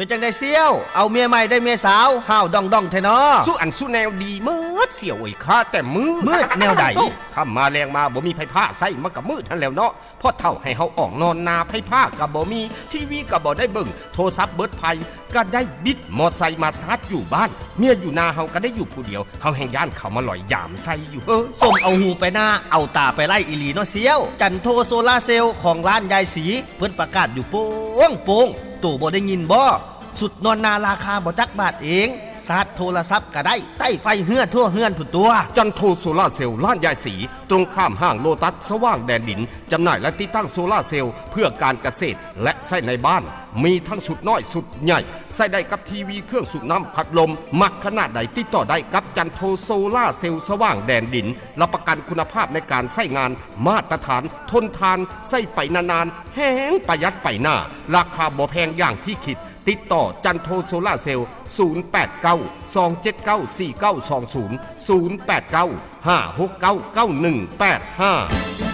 เป็นจังได้เซี่ยว เอาเมียใหม่ได้เมียสาวห้าวดองดองแท้เนาะสู้อันสู้แนวดีเมิดเสี่ยวไอ้ข้าแต่มืดมืดแนวใดโอ้คำมาแรงมาบ่มีไผผ้าใส่มากับมืดทันแล้วเนาะพอเท่าให้เฮาออกนอนนาไผผ้ากับบ่มี ทีวีกับบ่ได้เบิ่งโทรศัพท์เบิดไผก็ได้บิดมอไซค์มาซาดอยู่บ้าน เมียอยู่นาเฮาก็ได้อยู่ผู้เดียวเฮาแห่งย่านเขามาหลอยยามใส่อยู่เฮ้อสมเอาหูไปหน้าเอาตาไปไล่อีหลีเนาะเซี่ยว จันโทโซลาเซลล์ของร้านยายสีเพิ่นประกาศอยู่โป้งโป้งตู่บ่ได้ยินบ่ สุดนอนนาราคาบ่จักบาทเองซาดโทรศัพท์ก็ได้ใต้ไฟเฮือนทั่วเฮือนผุนตัว จันโทโซล่าเซลล์ล้านยายสี ตรงข้ามห้างโลตัสสว่างแดนดิน จำหน่ายและติดตั้งโซล่าเซลล์เพื่อการเกษตรและใช้ในบ้าน มีทั้งสุดน้อยสุดใหญ่ใส่ได้กับทีวีเครื่องสูบน้ำพัดลม มักขนาดใดติดต่อได้กับจันโทโซล่าเซลล์สว่างแดนดินรับประกันคุณภาพในการใช้งานมาตรฐานทนทานใส่ไปนานๆแห้งประหยัดไปหน้า ราคาบ่แพงอย่างที่คิด ติดต่อจันโทโซลาเซลล์ 089 279 4920 089 569 9185